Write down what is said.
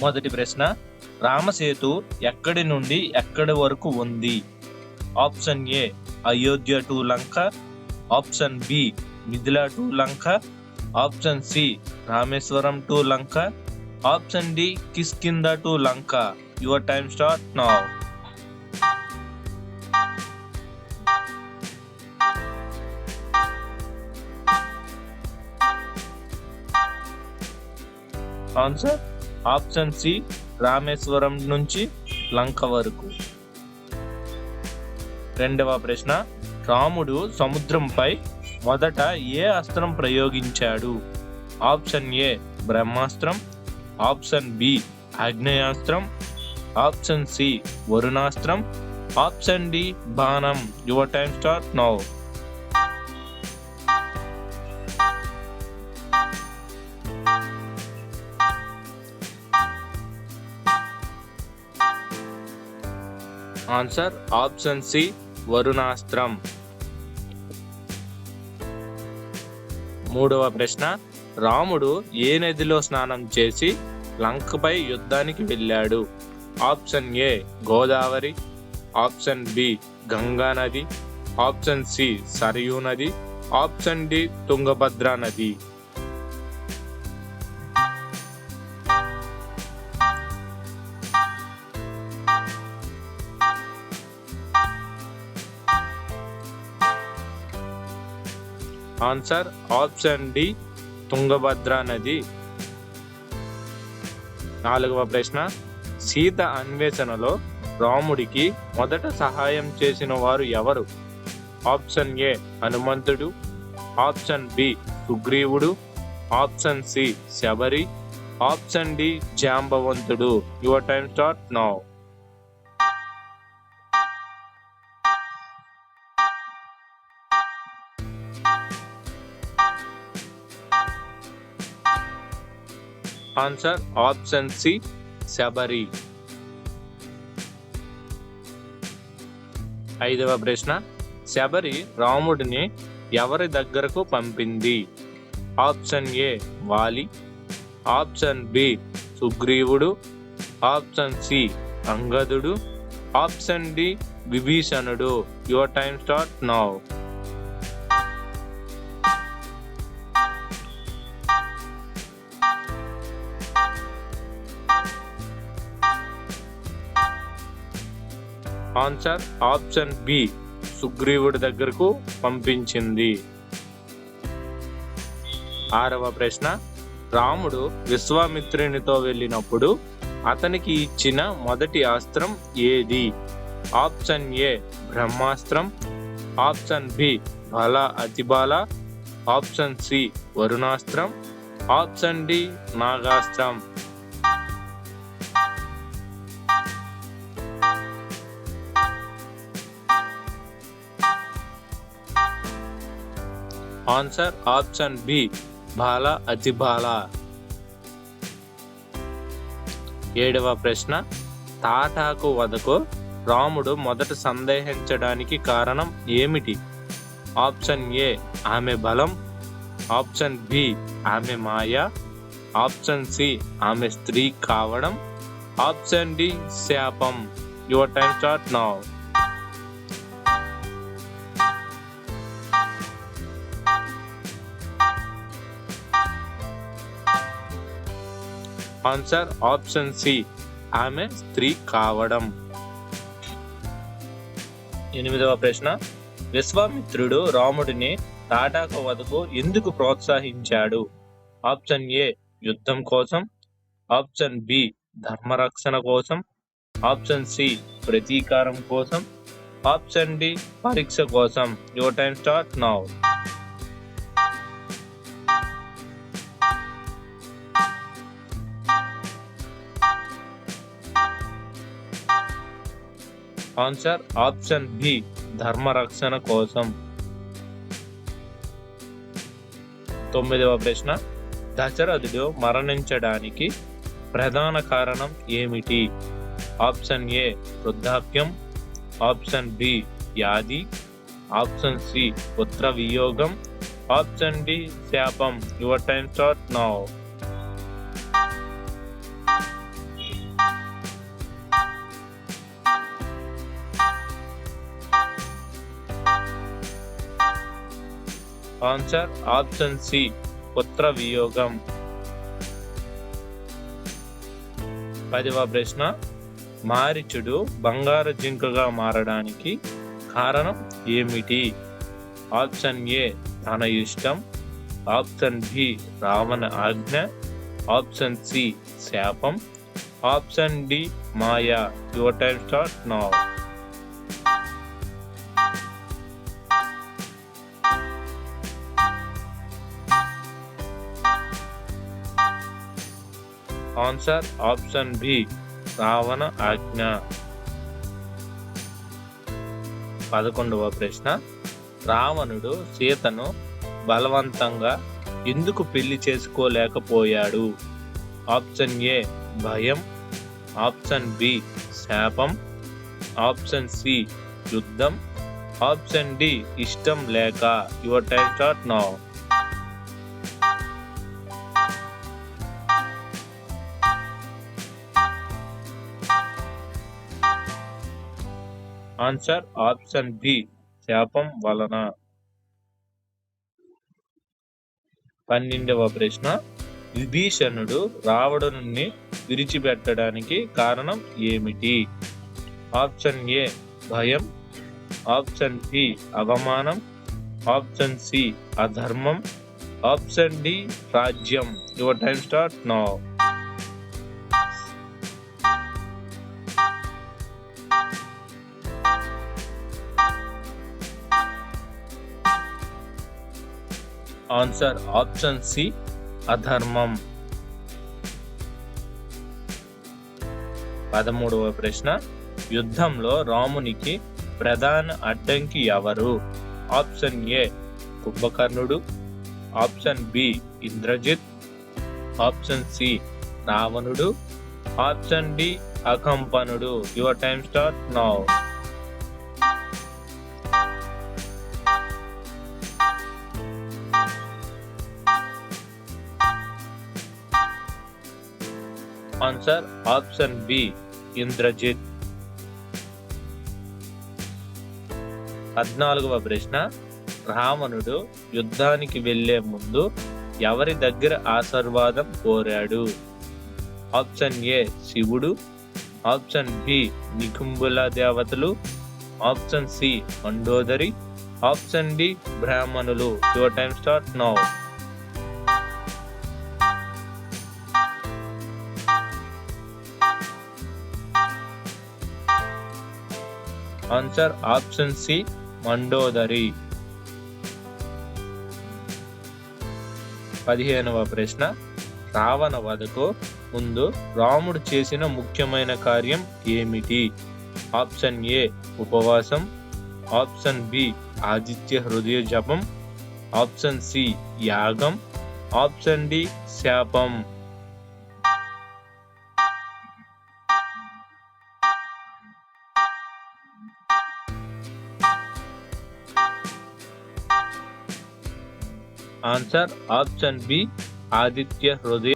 మొదటి ప్రశ్న రామసేతు ఎక్కడి నుండి ఎక్కడి వరకు ఉంది? Option A Ayodhya to Lanka. Option B Mithila to Lanka. Option C Rameswaram to Lanka. Option D Kishkindha to Lanka. Your time start now answer option C Rameswaram నుంచి లంక వరకు. రెండవ ప్రశ్న రాముడు సముద్రంపై మొదట ఏ అస్త్రం ప్రయోగించాడు? ఆప్షన్ ఏ బ్రహ్మాస్త్రం ఆప్షన్ బి ఆగ్నేయాస్త్రం option C వరుణాస్త్రం ఆప్షన్ డి బాణం. Your time start now. Answer option C వరుణాస్త్రం మూడవ ప్రశ్న రాముడు ఏ నదిలో స్నానం చేసి లంకపై యుద్ధానికి వెళ్ళాడు? Option A Godavari. Option B Ganga నది. ఆప్షన్ సి సరయూ నది. ఆప్షన్ డి తుంగభద్ర నది. ఆన్సర్ ఆప్షన్ డి తుంగభద్ర నది. నాలుగవ ప్రశ్న సీత అన్వేషణలో రాముడికి మొదట సహాయం చేసిన వారు ఎవరు? ఆప్షన్ ఏ హనుమంతుడు. ఆప్షన్ బి సుగ్రీవుడు. Option C Shabari. Option D జాంబవంతుడు. Your time start now. Answer option C Shabari. ఐదవ ప్రశ్న శబరి రాముడిని ఎవరి దగ్గరకు పంపింది? Option A Vali. Option B సుగ్రీవుడు. ఆప్షన్ సి అంగదుడు. ఆప్షన్ డి విభీషణుడు. Your time start now answer option B సుగ్రీవుడి దగ్గరకు పంపించింది. ఆరవ ప్రశ్న రాముడు విశ్వామిత్రునితో వెళ్ళినప్పుడు అతనికి ఇచ్చిన మొదటి అస్త్రం ఏది? ఆప్షన్ ఏ బ్రహ్మాస్త్రం option B Bala Atibala option C వరుణాస్త్రం option D నాగాస్త్రం. Answer option B Bala Atibala. ఏడవ ప్రశ్న తాటాకు వదకు రాముడు మొదట సందేహించడానికి కారణం ఏమిటి? ఆప్షన్ ఏ ఆమె బలం. ఆప్షన్ బి ఆమె మాయ. ఆప్షన్ సి ఆమె స్త్రీ కావడం. ఆప్షన్ డి శాపం. Your time start now. Answer option C. ఆమె స్త్రీ కావడం. ఎనిమిదవ ప్రశ్న. విశ్వామిత్రుడు రాముడిని తాటాక వదకు ఎందుకు ప్రోత్సహించాడు? ఆప్షన్ ఏ యుద్ధం కోసం. ఆప్షన్ బి ధర్మరక్షణ కోసం. ఆప్షన్ సి ప్రతీకారం కోసం. ఆప్షన్ డి పరీక్ష కోసం. Your time start now answer option B ధర్మరక్షణ కోసం. తొమ్మిదవ ప్రశ్న దశరథుడు మరణించడానికి ప్రధాన కారణం ఏమిటి? ఆప్షన్ ఏ వృద్ధాప్యం. ఆప్షన్ బి వ్యాధి. ఆప్షన్ సి పుత్ర వియోగం. ఆప్షన్ డి శాపం. Your time start now answer option C పుత్ర వియోగం పదవ ప్రశ్న మారిచుడు బంగారు జింకగా మారడానికి కారణం ఏమిటి? ఆప్షన్ ఏ తన ఇష్టం ఆప్షన్ బి రావణ ఆజ్ఞ. ఆప్షన్ సి శాపం. Option D Maya. Your time start now answer option B Ravana ఆజ్ఞ. పదకొండవ ప్రశ్న. రావణుడు సీతను బలవంతంగా ఎందుకు పెళ్ళి చేసుకోలేకపోయాడు? ఆప్షన్ ఏ భయం. ఆప్షన్ బి శాపం. ఆప్షన్ సి యుద్ధం. ఆప్షన్ డి ఇష్టం లేక. Your time start now answer option B శాపం వలన. పన్నెండవ ప్రశ్న విభీషణుడు రావణుని విరిచిపెట్టడానికి కారణం ఏమిటి? ఆప్షన్ ఏ భయం. ఆప్షన్ బి అవమానం. ఆప్షన్ సి అధర్మం. ఆప్షన్ డి రాజ్యం. Your time start now answer option C అధర్మం. పదమూడవ ప్రశ్న యుద్ధంలో రామునికి ప్రధాన అడ్డంకి ఎవరు? ఆప్షన్ ఏ కుంభకర్ణుడు. Option B Indrajit. Option C రావణుడు. Option D అకంపనుడు your time start now answer option B Indrajit. పద్నాలుగవ ప్రశ్న రావణుడు యుద్ధానికి వెళ్ళే ముందు ఎవరి దగ్గర ఆశీర్వాదం కోరాడు? ఆప్షన్ ఏ శివుడు. ఆప్షన్ బి నికుంబుల దేవతలు. Option C Mandodari option D బ్రాహ్మణులు. Your time start now. Answer option C Mandodari పదిహేనవ ప్రశ్న రావణ వధకు ముందు రాముడు చేసిన ముఖ్యమైన కార్యం ఏమిటి? ఆప్షన్ ఏ ఉపవాసం. ఆప్షన్ బి ఆదిత్య హృదయ జపం. ఆప్షన్ సి యాగం. ఆప్షన్ డి శాపం. Answer option B Aditya Hridaya